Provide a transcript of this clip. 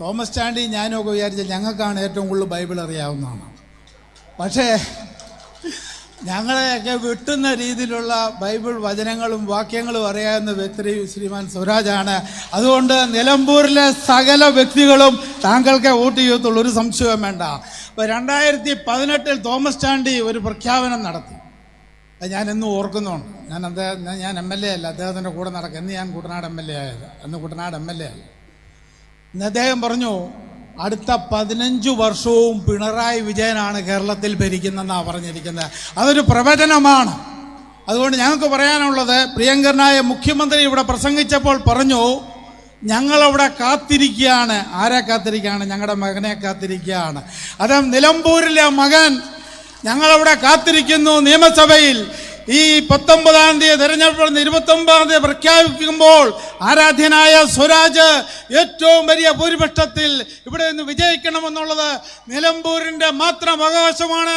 Thomas Chandy ഞാനൊക്കെ വിചാരിച്ച ഞങ്ങൾക്കാണ് ഏറ്റവും കൂടുതൽ ബൈബിൾ അറിയാവുന്നതാണ്. പക്ഷേ ഞങ്ങളെയൊക്കെ വിട്ടുന്ന രീതിയിലുള്ള ബൈബിൾ വചനങ്ങളും വാക്യങ്ങളും അറിയാവുന്ന വ്യക്തി ശ്രീമാൻ സ്വരാജാണ്. അതുകൊണ്ട് നിലമ്പൂരിലെ സകല വ്യക്തികളും താങ്കൾക്ക് വോട്ട് ചെയ്യത്തുള്ളൂ ഒരു സംശയവും വേണ്ട. അപ്പോൾ രണ്ടായിരത്തി പതിനെട്ടിൽ തോമസ് ചാണ്ടി ഒരു പ്രഖ്യാപനം നടത്തി. അത് ഞാൻ എന്നും ഓർക്കുന്നുണ്ട്. ഞാൻ അദ്ദേഹം ഞാൻ എം എൽ എ അല്ല അദ്ദേഹത്തിന്റെ കൂടെ നടക്കും എന്ന് ഞാൻ കുട്ടനാട് എം എൽ എ ആയത് അന്ന് കുട്ടനാട് എം എൽ എ അല്ല. ഇന്ന് അദ്ദേഹം പറഞ്ഞു അടുത്ത പതിനഞ്ചു വർഷവും പിണറായി വിജയനാണ് കേരളത്തിൽ ഭരിക്കുന്നതെന്നാണ് പറഞ്ഞിരിക്കുന്നത്. അതൊരു പ്രവചനമാണ്. അതുകൊണ്ട് ഞങ്ങൾക്ക് പറയാനുള്ളത് പ്രിയങ്കരനായ മുഖ്യമന്ത്രി ഇവിടെ പ്രസംഗിച്ചപ്പോൾ പറഞ്ഞു ഞങ്ങളവിടെ കാത്തിരിക്കുകയാണ്. ആരെ കാത്തിരിക്കുകയാണ്? ഞങ്ങളുടെ മകനെ കാത്തിരിക്കുകയാണ്. അദ്ദേഹം നിലമ്പൂരിലെ മകൻ ഞങ്ങളവിടെ കാത്തിരിക്കുന്നു നിയമസഭയിൽ. ഈ പത്തൊമ്പതാം തീയതി തെരഞ്ഞെടുപ്പ് ഇരുപത്തി ഒമ്പതാം തീയതി പ്രഖ്യാപിക്കുമ്പോൾ ആരാധ്യനായ സ്വരാജ് ഏറ്റവും വലിയ ഭൂരിപക്ഷത്തിൽ ഇവിടെ നിന്ന് വിജയിക്കണമെന്നുള്ളത് നിലമ്പൂരിന്റെ മാത്രം അവകാശമാണ്.